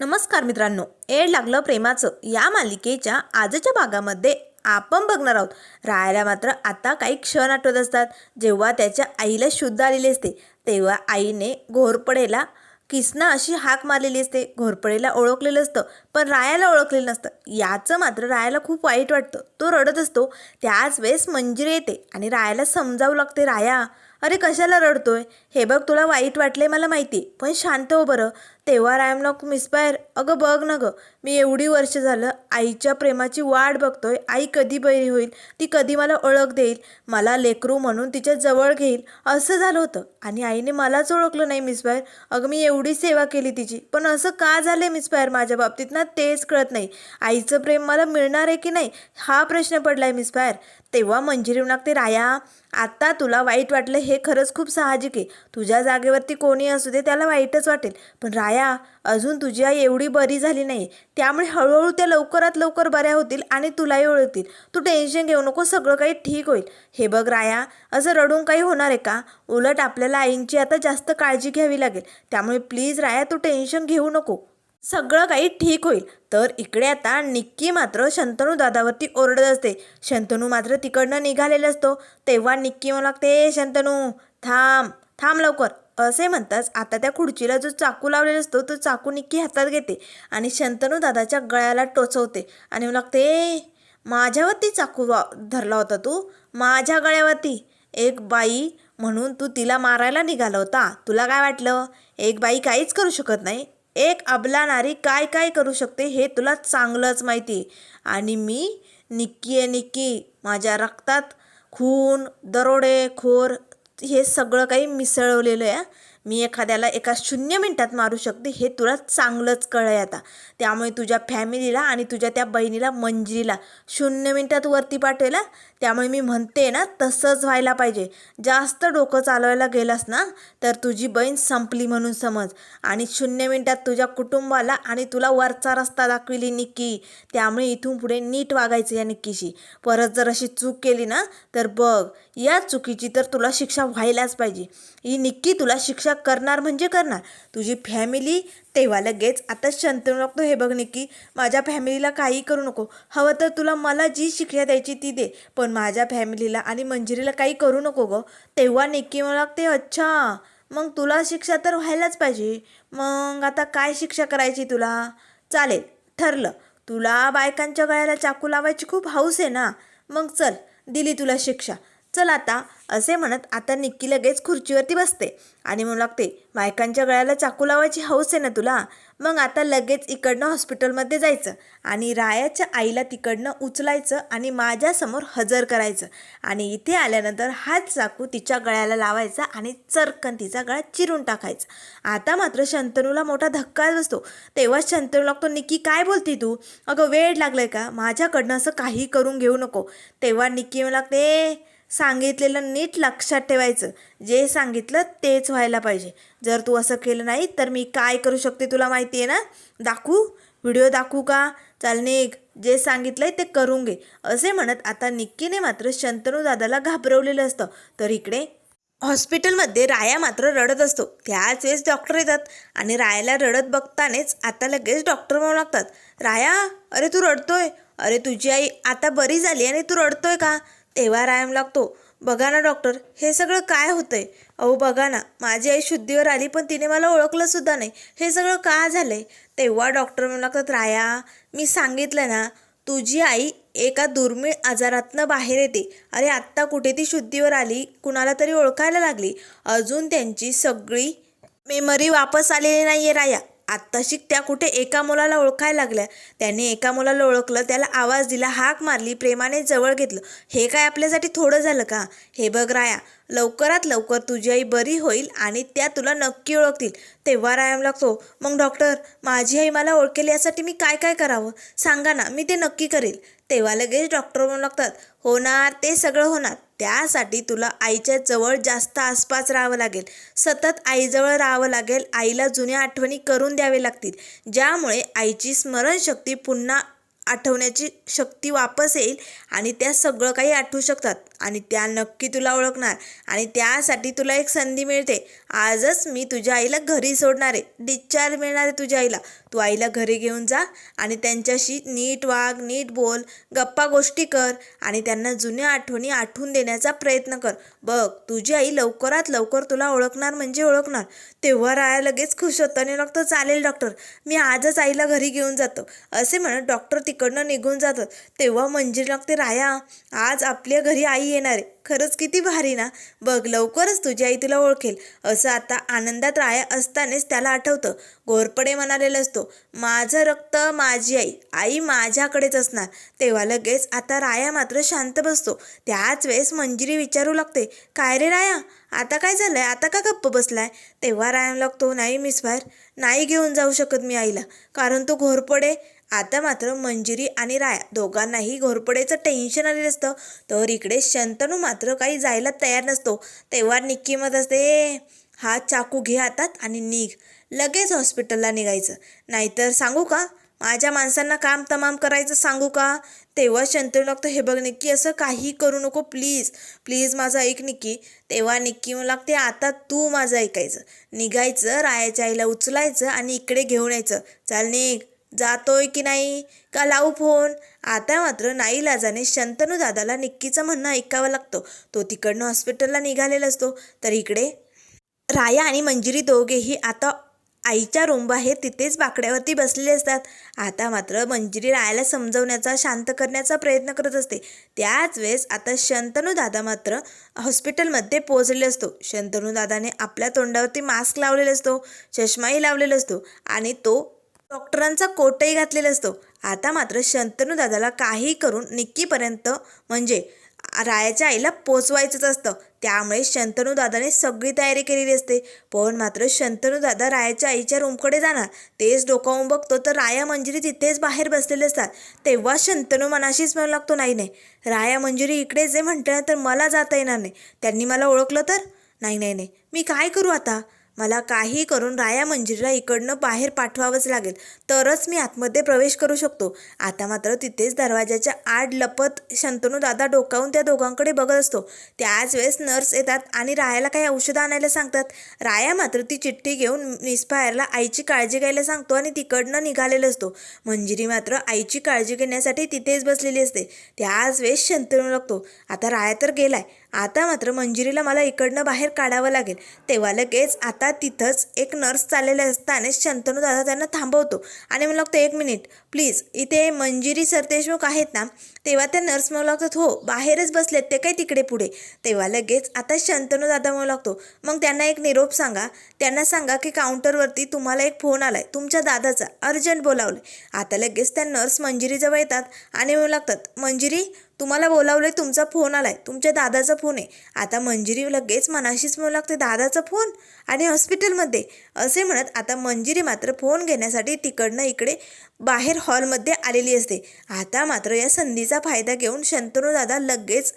नमस्कार मित्रांनो एड लागलं प्रेमाचं. या मालिकेच्या आजच्या भागामध्ये आपण बघणार आहोत. रायाला मात्र आता काही क्षण आठवत असतात. जेव्हा त्याच्या आईला शुद्ध आलेली असते तेव्हा आईने घोरपडेला किसना अशी हाक मारलेली असते. घोरपडेला ओळखलेलं असतं पण रायाला ओळखलेलं नसतं. याचं मात्र रायाला खूप वाईट वाटतं. तो रडत असतो. त्याच वेळेस मंजिरी येते आणि रायाला समजावं लागते राया अरे कशाला रडतोय? हे बघ तुला वाईट वाटले मला माहिती पण शांत हो बरं. तेव्हा रायम लॉक मिसपायर अगं बघ ना गं मी एवढी वर्ष झालं आईच्या प्रेमाची वाट बघतोय. आई कधी बरी होईल? ती कधी मला ओळख देईल? मला लेकरू म्हणून तिच्या जवळ घेईल? असं झालं होतं. आणि आईने मलाच ओळखलं नाही मिसपायर अगं मी एवढी सेवा केली तिची. पण असं का झालं मिसपायर माझ्या बाबतीत ना? तेच कळत नाही. आईचं प्रेम मला मिळणार आहे की नाही? हा प्रश्न पडला आहे मिसपायर तेव्हा मंजिरी नागते राया आत्ता तुला वाईट वाटलं हे खरंच खूप साहजिक आहे. तुझ्या जागेवरती कोणी असू दे त्याला वाईटच वाटेल. पण राया अजून तुझी आई एवढी बरी झाली नाही. त्यामुळे हळूहळू त्या लवकरात लवकर बऱ्या होतील आणि तुलाही ओळखतील. तू टेन्शन घेऊ नको सगळं काही ठीक होईल. हे बघ राया असं रडून काही होणार आहे का? उलट आपल्याला आईंची आता जास्त काळजी घ्यावी लागेल. त्यामुळे प्लीज राया तू टेन्शन घेऊ नको. सगळं काही ठीक होईल. तर इकडे आता निक्की मात्र शंतनू दादावरती ओरडत असते. शंतनू मात्र तिकडनं निघालेला असतो. तेव्हा निक्की मला लागते शंतनू थांब थांब लवकर. असे म्हणताच आता त्या खुर्चीला जो चाकू लावलेला असतो तो चाकू निक्की हातात घेते आणि शंतनू दादाच्या गळ्याला टोचवते आणि मला लागते माझ्यावरती चाकू वा धरला होता तू? माझ्या गळ्यावरती? एक बाई म्हणून तू तिला मारायला निघाला होता. तुला काय वाटलं? एक बाई काहीच करू शकत नाही. एक अबला नारी काय काय करू शकते हे तुला चांगलंच माहिती आहे. आणि मी निक्की आहे निक्की माझ्या रक्तात खून दरोडे खोर हे सगळं काही मिसळवलेलं आहे मी एखाद्याला एका शून्य मिनिटात मारू शकते हे तुला चांगलंच कळय आता. त्यामुळे तुझ्या फॅमिलीला आणि तुझ्या त्या बहिणीला मंजिरीला शून्य मिनिटात वरती पाठवला. त्यामुळे मी म्हणते ना तसंच व्हायला पाहिजे. जास्त डोकं चालवायला गेलास ना तर तुझी बहीण संपली म्हणून समज. आणि शून्य मिनिटात तुझ्या कुटुंबाला आणि तुला वरचा रस्ता दाखविली निक्की त्यामुळे इथून पुढे नीट वागायचं या निक्कीशी परत जर अशी चूक केली ना तर बघ या चुकीची तर तुला शिक्षा व्हायलाच पाहिजे. ही निक्की तुला शिक्षा करणार म्हणजे करणार. तुझी फॅमिली तेव्हा लगेच आता शंतनू लागतो. हे बघ निक्की माझ्या फॅमिलीला काही करू नको. हवं तर तुला मला जी शिक्षा द्यायची ती दे. पण माझ्या फॅमिलीला आणि मंजिरीला काही करू नको गं. तेव्हा निक्की मला लागते अच्छा मग तुला शिक्षा तर व्हायलाच पाहिजे. मग आता काय शिक्षा करायची तुला? चालेल ठरलं. तुला बायकांच्या गळ्याला चाकू लावायची खूप हौस आहे ना. मग चल दिली तुला शिक्षा. चल आता असे म्हणत आता निक्की लगेच खुर्चीवरती बसते आणि म्हणू लागते बायकांच्या गळ्याला चाकू लावायची हौस आहे ना तुला? मग आता लगेच इकडनं हॉस्पिटलमध्ये जायचं आणि रायाच्या आईला तिकडनं उचलायचं आणि माझ्यासमोर हजर करायचं आणि इथे आल्यानंतर हाच चाकू तिच्या गळ्याला लावायचा आणि चरकन तिचा गळा चिरून टाकायचा. आता मात्र शंतनूला मोठा धक्का बसतो. तेव्हा शंतनू लागतो निक्की काय बोलती तू? अगं वेळ लागलाय का? माझ्याकडनं असं काही करून घेऊ नको. तेव्हा निक्की मला लागते सांगितलेलं नीट लक्षात ठेवायचं. जे सांगितलं तेच व्हायला पाहिजे. जर तू असं केलं नाही तर मी काय करू शकते तुला माहिती आहे ना? दाखवू? व्हिडिओ दाखवू का? चाल निघ. जे सांगितलंय ते करून घे. असे म्हणत आता निक्कीने मात्र शंतनू दादाला घाबरवलेलं असतं. तर इकडे हॉस्पिटलमध्ये राया मात्र रडत असतो. त्याच वेळेस डॉक्टर येतात आणि रायाला रडत बघतानेच आता लगेच डॉक्टर म्हणू लागतात. राया अरे तू रडतोय? अरे तुझी आई आता बरी झाली आणि तू रडतोय का? तेव्हा रायम लागतो. बघा ना डॉक्टर हे सगळं काय होतंय? अहो बघा ना माझी आई शुद्धीवर आली पण तिने मला ओळखलं सुद्धा नाही. हे सगळं का झालंय? तेव्हा डॉक्टर म्हणू लागतात राया मी सांगितलं ना तुझी आई एका दुर्मिळ आजारातनं बाहेर येते. अरे आत्ता कुठे ती शुद्धीवर आली? कुणाला तरी ओळखायला लागली. अजून त्यांची सगळी मेमरी वापस आलेली नाही आहे राया. आत्ताशी त्या कुठे एका मुलाला ओळखायला लागल्या. त्याने एका मुलाला ओळखलं त्याला आवाज दिला हाक मारली प्रेमाने जवळ घेतलं. हे काय आपल्यासाठी थोडं झालं का? हे बघ राया लवकरात लवकर तुझी आई बरी होईल आणि त्या तुला नक्की ओळखतील. तेव्हा रायाम लागतो मग डॉक्टर माझी आई मला ओळखेल यासाठी मी काय काय करावं? सांगा ना मी ते नक्की करेल. तेव्हा लगेच डॉक्टर म्हणू लागतात होणार ते सगळं होणार. त्यासाठी तुला आईच्या जवळ जास्त आसपास राहावं लागेल. सतत आईजवळ राहावं लागेल. आईला जुन्या आठवणी करून द्यावे लागतील. ज्यामुळे आईची स्मरणशक्ती पुन्हा आठवण्याची शक्ती वापस येईल आणि त्या सगळं काही आठवू शकतात. आणि त्या नक्की तुला ओळखणार आणि त्यासाठी तुला एक संधी मिळते. आजच मी तुझ्या आईला घरी सोडणार आहे. डिस्चार्ज मिळणार आहे तुझ्या आईला. तू आईला घरी घेऊन जा आणि त्यांच्याशी नीट वाग नीट बोल गप्पा गोष्टी कर आणि त्यांना जुन्या आठवणी आठवून देण्याचा प्रयत्न कर. बघ तुझी आई लवकरात लवकर तुला ओळखणार म्हणजे ओळखणार. तेव्हा राया लगेच खुश होतं आणि लागतं चालेल डॉक्टर मी आजच आईला घरी घेऊन जातो. असे म्हणत डॉक्टर तिकडनं निघून जातात. तेव्हा मंजिरी लागते राया आज आपल्या घरी आई येणार आहे. खरंच किती भारी ना? बघ लवकरच तुझी आई तुला ओळखेल. असं आता आनंदात राया असतानाच त्याला आठवतं. घोरपडे म्हणालेलं असतो माझं रक्त माझी आई आई माझ्याकडेच असणार. तेव्हा लगेच आता राया मात्र शांत बसतो. त्याच वेळेस मंजिरी विचारू लागते काय रे राया? आता काय झालंय? आता का गप्प बसलाय? तेव्हा राया लागतो नाही मिस बाहेर नाही घेऊन जाऊ शकत मी आईला कारण तो घोरपडे आता मात्र मंजिरी आणि राया दोघांनाही घोरपडेचं टेन्शन आलेलं असतं. तर इकडे शंतनू मात्र काही जायला तयार नसतो. तेव्हा निक्की मत असते हा चाकू घे हातात आणि निघ. लगेच हॉस्पिटलला निघायचं. नाहीतर सांगू का? माझ्या माणसांना काम तमाम करायचं सांगू का? तेव्हा शंतनू लागतो हे बघ निक्की असं काही करू नको प्लीज प्लीज माझं ऐक निक्की. तेव्हा निक्की लागते आता तू माझं ऐकायचं. निघायचं रायाच्या आईला उचलायचं आणि इकडे घेऊन यायचं. चाल निघ. जातोय की नाही? का लावू फोन? आता मात्र नाही लाजाने शंतनू दादाला निक्कीचं म्हणणं ऐकावं लागतं. तो तिकडनं हॉस्पिटलला निघालेला असतो. तर इकडे राया आणि मंजिरी दोघेही आता आईच्या रूमबाहेर तिथेच बाकड्यावरती बसलेले असतात. आता मात्र मंजिरी रायाला समजवण्याचा शांत करण्याचा प्रयत्न करत असते. त्याच वेळेस आता शंतनू दादा मात्र हॉस्पिटलमध्ये पोहोचलेले असतो. शंतनू दादाने आपल्या तोंडावरती मास्क लावलेला असतो. चष्माही लावलेला असतो. आणि तो डॉक्टरांचा कोटही घातलेला असतो. आता मात्र शंतनू दादाला काही करून निक्कीपर्यंत म्हणजे रायाच्या आईला पोचवायचंच असतं. त्यामुळे शंतनू दादाने सगळी तयारी केलेली असते. पण मात्र शंतनू दादा रायाच्या आईच्या रूमकडे जाणार. तेच डोकावून बघतो तर राया मंजुरी तिथेच बाहेर बसलेले असतात. तेव्हा शंतनू मनाशीच म्हणू लागतो नाही नाही. राया मंजुरी इकडे जे म्हटल्यानंतर मला जाता येणार नाही. त्यांनी मला ओळखलं तर? नाही नाही नाही. मी काय करू आता? मला काही करून राया मंजिरीला इकडनं बाहेर पाठवावंच लागेल. तरच मी आतमध्ये प्रवेश करू शकतो. आता मात्र तिथेच दरवाजाच्या आड लपत शंतनू दादा डोकावून त्या दोघांकडे बघत असतो. त्याच वेळेस नर्स येतात आणि रायाला काही औषधं आणायला सांगतात. राया मात्र ती चिठ्ठी घेऊन निस्पायरला आईची काळजी घ्यायला सांगतो आणि तिकडनं निघालेला असतो. मंजिरी मात्र आईची काळजी घेण्यासाठी तिथेच बसलेली असते. त्याच वेळेस शंतनू लागतो आता राया तर गेलाय. आता मात्र मंजिरीला मला इकडनं बाहेर काढावं लागेल. तेव्हा लगेच आता तिथंच एक नर्स चाललेले असताना शंतनू दादा त्यांना थांबवतो. आणि मला लागतं एक मिनिट प्लीज इथे मंजिरी सरदेशमुख आहेत ना तेव्हा त्या नर्स मला लागतात हो बाहेरच बसलेत ते काय तिकडे पुढे? तेव्हा लगेच आता शंतनू दादा मला लागतो मग त्यांना एक निरोप सांगा. त्यांना सांगा की काउंटरवरती तुम्हाला एक फोन आलाय तुमच्या दादाचा अर्जंट बोलावलं आता लगेच त्या नर्स मंजिरीजवळ येतात आणि म्हणू लागतात मंजिरी तुम्हाला बोलावलंय तुमचा फोन आलाय तुमच्या दादाचा फोन आहे. आता मंजिरी लगेच मनाशीच म्हणू लागते दादाचा फोन आणि हॉस्पिटलमध्ये. असे म्हणत आता मंजिरी मात्र फोन घेण्यासाठी तिकडनं इकडे बाहेर हॉलमध्ये आलेली असते. आता मात्र या संधीचा फायदा घेऊन शंतनू दादा लगेच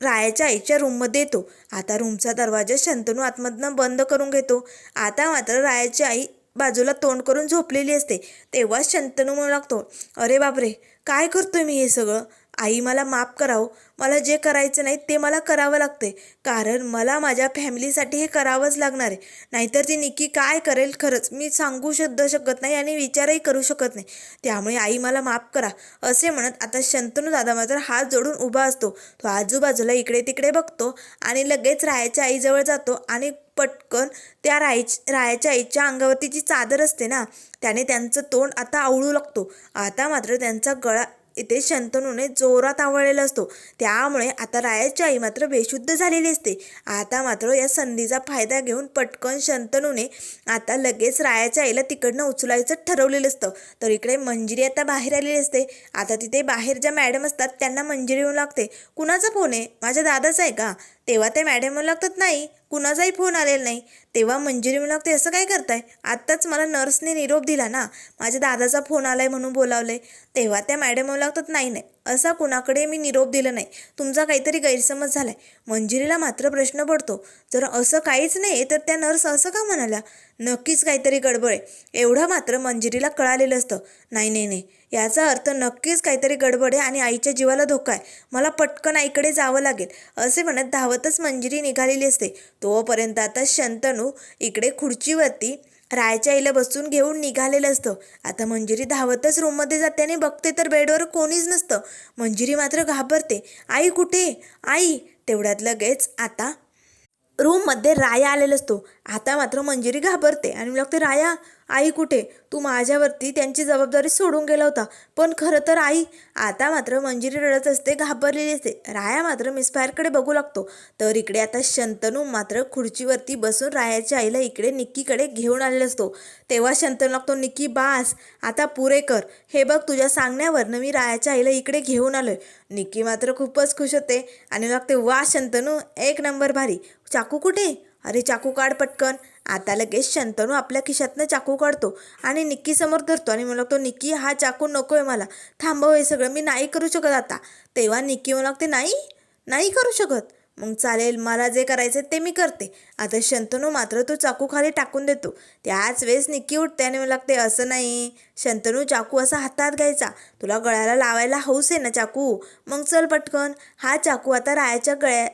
रायाच्या आईच्या रूममध्ये येतो. आता रूमचा दरवाजा शंतनू आतमधनं बंद करून घेतो. आता मात्र रायाची आई बाजूला तोंड करून झोपलेली असते. तेव्हाच शंतनू म्हणू लागतो अरे बापरे काय करतोय मी हे सगळं? आई मला माफ करावं. मला जे करायचं नाही ते मला करावं लागते कारण मला माझ्या फॅमिलीसाठी हे करावंच लागणार आहे. नाहीतर ती निकी काय करेल खरंच मी सांगू सुद्धा शकत नाही आणि विचारही करू शकत नाही. त्यामुळे आई मला माफ करा. असे म्हणत आता शंतनू दादा मात्र हात जोडून उभा असतो. तो आजूबाजूला इकडे तिकडे बघतो आणि लगेच रायाच्या आईजवळ जातो आणि पटकन त्या राय रायाच्या आईच्या अंगावरती जी चादर असते ना त्याने त्यांचं तोंड आता आवळू लागतो. आता मात्र त्यांचा गळा इथे शंतनूने जोरात आवळलेला असतो. त्यामुळे आता रायाची आई मात्र बेशुद्ध झालेली असते. आता मात्र या संधीचा फायदा घेऊन पटकन शंतनूने आता लगेच रायाच्या आईला तिकडनं उचलायचं ठरवलेलं असतं. तर इकडे मंजिरी आता बाहेर आलेली असते. आता तिथे बाहेर ज्या मॅडम असतात त्यांना मंजिरी येऊन लागते. कुणाचा फोन आहे? माझ्या दादाचा आहे का? तेव्हा ते मॅडम लागतात नाही. कुणाचाही फोन आलेला नाही. तेव्हा मंजिरी म्हणू लागते असं काय करताय? आत्ताच मला नर्सने निरोप दिला ना. माझ्या दादाचा फोन आलाय म्हणून बोलावलंय. तेव्हा त्या मॅडम म्हणू लागतात नाही नाही. असा कुणाकडे मी निरोप दिला नाही. तुमचा काहीतरी गैरसमज झालाय. मंजिरीला मात्र प्रश्न पडतो. जर असं काहीच नाही तर त्या नर्स असं का म्हणाल्या? नक्कीच काहीतरी गडबड आहे. एवढं मात्र मंजिरीला कळालेलं असतं. नाही नाही नाही. याचा अर्थ नक्कीच काहीतरी गडबड आहे आणि आईच्या जीवाला धोका आहे. मला पटकन आईकडे जावं लागेल. असे म्हणत धावतच मंजिरी निघालेली असते. तोपर्यंत आता शंतन शंतनू इकडे खुर्चीवरती रायच्या आईला बसून घेऊन निघालेलं असतं. आता मंजिरी धावतच रूममध्ये जाते आणि बघते तर बेडवर कोणीच नसतं. मंजिरी मात्र घाबरते. आई कुठे? आई. तेवढ्यात लगेच आता रूममध्ये राया आलेला असतो. आता मात्र मंजिरी घाबरते आणि लागते राया आई कुठे? तू माझ्यावरती त्यांची जबाबदारी सोडून गेला होता. पण खरं तर आई आता मात्र मंजिरी रडत असते घाबरलेली असते. राया मात्र मिस फायरकडे बघू लागतो. तर इकडे आता शंतनू मात्र खुर्चीवरती बसून रायाच्या आईला इकडे निक्कीकडे घेऊन आलेला असतो. तेव्हा शंतनू लागतो निक्की बास आता पुरे कर. हे बघ तुझ्या सांगण्यावरनं मी रायाच्या आईला इकडे घेऊन आलोय. निक्की मात्र खूपच खुश होते आणि लागते वा शंतनू एक नंबर भारी. चाकू कुठे? अरे चाकू काढ पटकन. आता लगेच शंतनू आपल्या खिशातनं चाकू काढतो आणि निक्की समोर धरतो आणि मला तो निक्की हा चाकू नको आहे मला. थांबव हो, हे सगळं मी नाही करू शकत आता. तेव्हा निक्की मला लागते नाही नाही करू शकत. मग चालेल मला जे करायचं ते मी करते. आता शंतनू मात्र तो चाकू खाली टाकून देतो. त्याच वेळेस निक्की उठते आणि मला लागते असं नाही. शंतनू चाकू असा हातात घ्यायचा. तुला गळ्याला लावायला हौस आहे ना चाकू? मग चल पटकन. हा चाकू आता रायाच्या गळ्या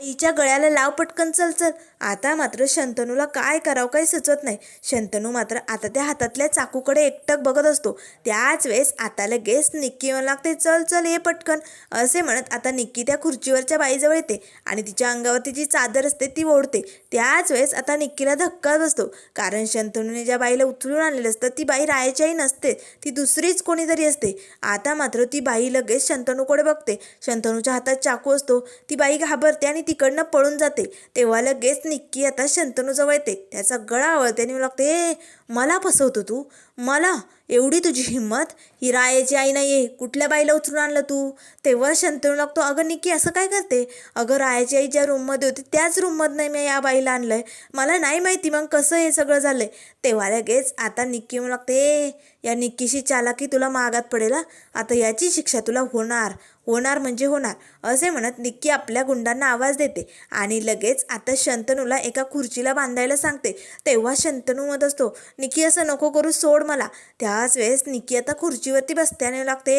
हिच्या गळ्याला लाव पटकन चल चल. आता मात्र शंतनूला काय करावं काही सुचत नाही. शंतनू मात्र आता त्या हातातल्या चाकूकडे एकटक बघत असतो. त्याच वेळेस आता लगेच निक्की येऊन लागते चल चल ये पटकन. असे म्हणत आता निक्की त्या खुर्चीवरच्या बाईजवळ येते आणि तिच्या अंगावरती जी चादर असते ती ओढते. त्याच वेळेस आता निक्कीला धक्का बसतो. कारण शंतनूने ज्या बाईला उचलून आणलेलं असतं ती बाई राहायच्याही नसते. ती दुसरीच कोणीतरी असते. आता मात्र ती बाई लगेच शंतनूकडे बघते. शंतनूच्या हातात चाकू असतो. ती बाई घाबरते आणि तिकडनं पळून जाते. तेव्हा लगेच निक्की आता शंतनूजवळ येते. त्याचा गळा आवळते आणि लागते ए मला फसवतो तू. मला एवढी तुझी हिंमत ही रायाची आई नाही आहे कुठल्या बाईला उचलून आणलं तू? तेव्हा शंतनू लागतो अगं निक्की असं काय करते? अगं रायाची आई ज्या रूममध्ये होती त्याच रूममधनं मी या बाईला आणलंय. मला नाही माहिती मग कसं हे सगळं झालंय. तेव्हा लगेच आता निक्की म्हणू लागते ए या निक्कीशी चालाकी तुला मागात पडेल आता याची शिक्षा तुला होणार. होणार म्हणजे होणार. असे म्हणत निक्की आपल्या गुंडांना आवाज देते आणि लगेच आता शंतनूला एका खुर्चीला बांधायला सांगते. तेव्हा शंतनू मत असतो निक्की असं नको करू सोड मला. त्याच वेळेस निक्की आता खुर्चीवरती बसत्याने लागते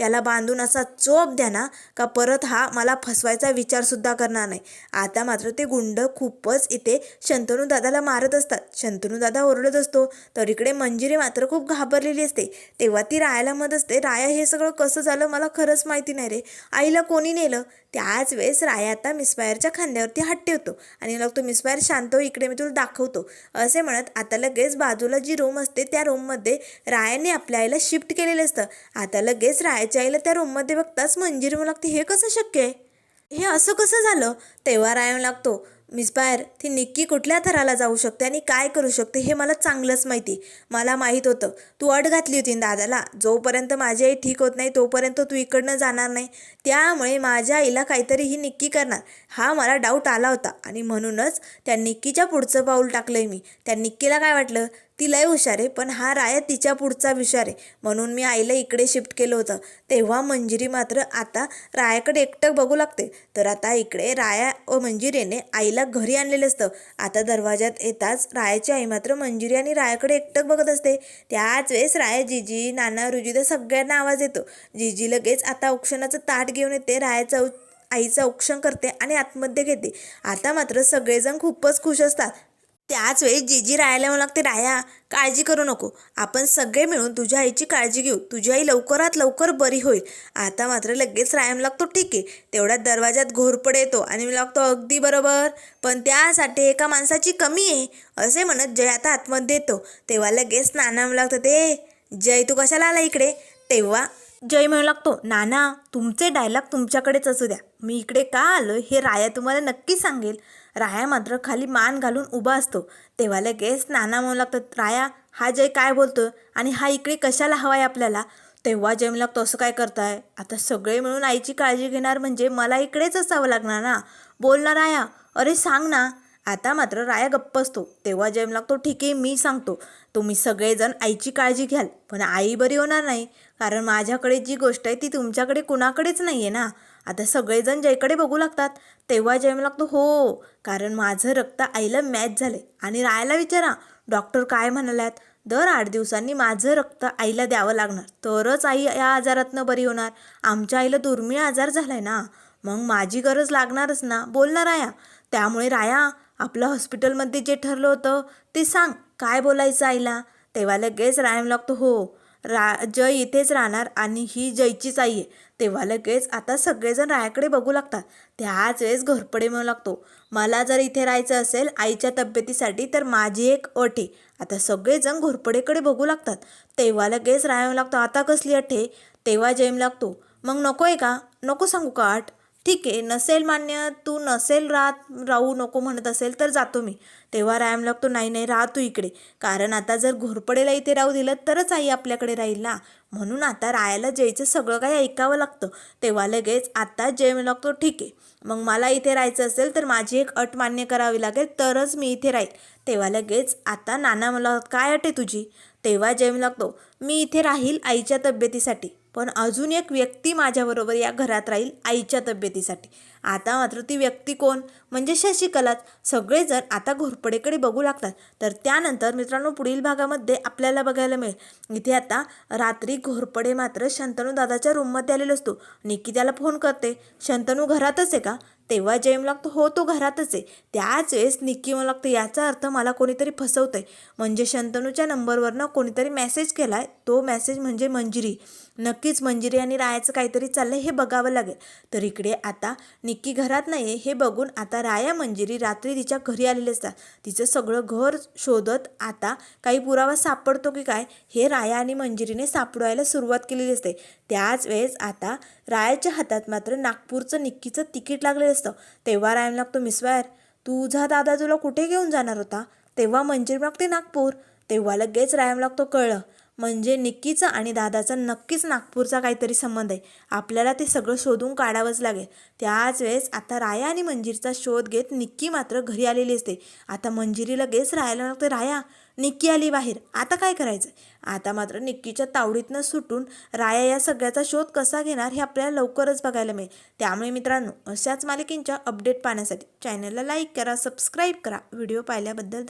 याला बांधून असा चोप द्या ना का परत हा मला फसवायचा विचारसुद्धा करणार नाही. आता मात्र ते गुंड खूपच इथे शंतनू दादाला मारत असतात. शंतनू दादा ओरडत असतो तर इकडे मंजिरी मात्र खूप घाबरलेली असते. तेव्हा ती रायाला मत असते राया हे सगळं कसं झालं? मला खरंच माहिती नाही रे. आईला कोणी नेलं? त्याच वेळेस राया आता मिसबायरच्या खांद्यावरती हात ठेवतो आणि मग तो मिसबायर शांत हो इकडे मी तुला दाखवतो. असे म्हणत आता लगेच बाजूला जी रूम असते त्या रूममध्ये रायाने आपल्या आईला शिफ्ट केलेलं असतं. आता लगेच रायाच्या आईला त्या रूममध्ये बघताच मंजिरी मला लागते हे कसं शक्य आहे? हे असं कसं झालं? तेव्हा रायम लागतो. मिस बायर ती निक्की कुठल्या थराला जाऊ शकते आणि काय करू शकते हे मला चांगलंच माहिती. मला माहीत होतं. तू अट घातली होती ना दादाला. जोपर्यंत माझी आई ठीक होत नाही तोपर्यंत तू इकडनं जाणार नाही. त्यामुळे माझ्या आईला काहीतरी ही निक्की करणार. हा मला डाऊट आला होता. आणि म्हणूनच त्या निक्कीच्या पुढचं पाऊल टाकलंय मी. त्या निक्कीला काय वाटलं? ती लय हुशार आहे पण हा राया तिच्या पुढचा विचार आहे. म्हणून मी आईला इकडे शिफ्ट केलं होतं. तेव्हा मंजिरी मात्र आता रायाकडे एकटक बघू लागते. तर आता इकडे राया व मंजिरीने आईला घरी आणलेलं असतं. आता दरवाजात येताच रायाची आई मात्र मंजिरी आणि रायाकडे एकटक बघत असते. त्याच वेळेस राया जिजी नाना रुजिदा सगळ्यांना आवाज येतो. जिजी लगेच आता औक्षणाचं ताट घेऊन येते. रायाचा आईचं औक्षण करते आणि आतमध्ये घेते. आता मात्र सगळेजण खूपच खुश असतात. त्याच वेळी जीजी राहायला मला लागते राया काळजी करू नको. आपण सगळे मिळून तुझ्या आईची काळजी घेऊ. तुझी आई लवकरात लवकर बरी होईल. आता मात्र लगेच रायाम लागतो ठीक आहे. तेवढ्यात दरवाजात घोरपड येतो आणि मी लागतो अगदी बरोबर. पण त्यासाठी एका माणसाची कमी आहे असे म्हणत जय आता आतमध्ये येतो. तेव्हा लगेच नाना म्हणू लागतं ते जय तू कशाला आला इकडे? तेव्हा जय म्हणू लागतो नाना तुमचे डायलॉग तुमच्याकडेच असू द्या. मी इकडे का आलो हे राया तुम्हाला नक्की सांगेल. राया मात्र खाली मान घालून उभा असतो. तेव्हा लगेच नाना म्हणू लागतात राया हा जय काय बोलतो? आणि हा इकडे कशाला हवाय आपल्याला तेव्हा जय म्हणू लागतो असं काय करताय? आता सगळे मिळून आईची काळजी घेणार म्हणजे मला इकडेच असावं लागणार ना? बोल ना राया. अरे सांग ना. आता मात्र राया गप्प असतो. तेव्हा जयम लागतो ठीक आहे मी सांगतो. तुम्ही सगळेजण आईची काळजी घ्याल. पण आई बरी होणार नाही. कारण माझ्याकडे जी गोष्ट आहे ती तुमच्याकडे कुणाकडेच नाही आहे ना? आता सगळेजण जयकडे बघू लागतात. तेव्हा जयम लागतो हो कारण माझं रक्त आईला मॅच झाले आणि रायाला विचारा डॉक्टर काय म्हणाल्यात? दर आठ दिवसांनी माझं रक्त आईला द्यावं लागणार. तरच आई या आजारातनं बरी होणार. आमच्या आईला दुर्मिळ आजार झालाय ना. मग माझी गरज लागणारच ना. बोल ना राया. त्यामुळे राया आपलं हॉस्पिटलमध्ये जे ठरलं होतं ते सांग. काय बोलायचं आईला? तेव्हा लगेच रायम लागतो हो रा जय इथेच राहणार आणि ही जयचीच आई आहे. तेव्हा लगेच आता सगळेजण रायाकडे बघू लागतात. त्याच वेळेस घोरपडे म्हणू लागतो. मला जर इथे राहायचं असेल आईच्या तब्येतीसाठी तर माझी एक अट आहे. आता सगळेजण घोरपडेकडे बघू लागतात. तेव्हा लगेच राया लागतो आता कसली अट आहे? तेव्हा जयम लागतो मग नको आहे का? नको सांगू का अट? ठीक आहे नसेल मान्य तू नसेल राहत राहू नको म्हणत असेल तर जातो मी. तेव्हा रायम लागतो नाही नाही राह तू इकडे. कारण आता जर घोरपडेला इथे राहू दिलं तरच आई आपल्याकडे राहील ना. म्हणून आता रायाला जयचं सगळं काही ऐकावं लागतं. तेव्हा लगेच आता जय म्हणू लागतो ठीक आहे मग मला इथे राहायचं असेल तर माझी एक अट मान्य करावी लागेल तरच मी इथे राहील. तेव्हा लगेच आता नाना मला काय अट आहे तुझी? तेव्हा जय म्हणू लागतो मी इथे राहील आईच्या तब्येतीसाठी. पण अजून एक व्यक्ती माझ्याबरोबर या घरात राहील आईच्या तब्येतीसाठी. आता मात्र ती व्यक्ती कोण? म्हणजे शशिकलाच. सगळेजण आता घोरपडेकडे बघू लागतात. तर त्यानंतर मित्रांनो पुढील भागामध्ये आपल्याला बघायला मिळेल. इथे आता रात्री घोरपडे मात्र शंतनू दादाच्या रूममध्ये आलेला असतो. निक्की त्याला फोन करते. शंतनू घरातच आहे का? तेव्हा जयम लागतो हो तो घरातच आहे. त्याच वेळेस निक्की मला लागतं याचा अर्थ मला कोणीतरी फसवतंय. म्हणजे शंतनूच्या नंबरवरनं कोणीतरी मेसेज केला आहे तो मेसेज म्हणजे मंजिरी. नक्कीच मंजिरी आणि रायाचं काहीतरी चाललंय हे बघावं लागेल. तर इकडे आता निक्की घरात नाही आहे हे बघून आता राया मंजिरी रात्री तिच्या घरी आलेले असतात. तिचं सगळं घर शोधत आता काही पुरावा सापडतो की काय हे राया आणि मंजिरीने सापडवायला सुरुवात केलेली असते. त्याच वेळेस आता रायाच्या हातात मात्र नागपूरचं निक्कीचं तिकीट लागलेलं असतं. तेव्हा रायम लागतो मिसवायर तुझा दादा तुला कुठे घेऊन जाणार होता? तेव्हा म्हणजे मग ते नागपूर. तेव्हा लगेच रायम लागतो कळलं म्हणजे निक्कीचा आणि दादाचा नक्कीच नागपूरचा काहीतरी संबंध आहे. आपल्याला ते सगळं शोधून काढावंच लागेल. त्याच वेळेस आता राया आणि मंजिरचा शोध घेत निक्की मात्र घरी आलेली असते. आता मंजिरी लगेच राहायला लागते. राया निक्की आली बाहेर. आता काय करायचं? आता मात्र निक्कीच्या तावडीतनं सुटून राया या सगळ्याचा शोध कसा घेणार हे आपल्याला लवकरच बघायला मिळेल. त्यामुळे मित्रांनो अशाच मालिकेंच्या अपडेट पाहण्यासाठी चॅनलला लाईक करा सबस्क्राईब करा. व्हिडिओ पाहिल्याबद्दल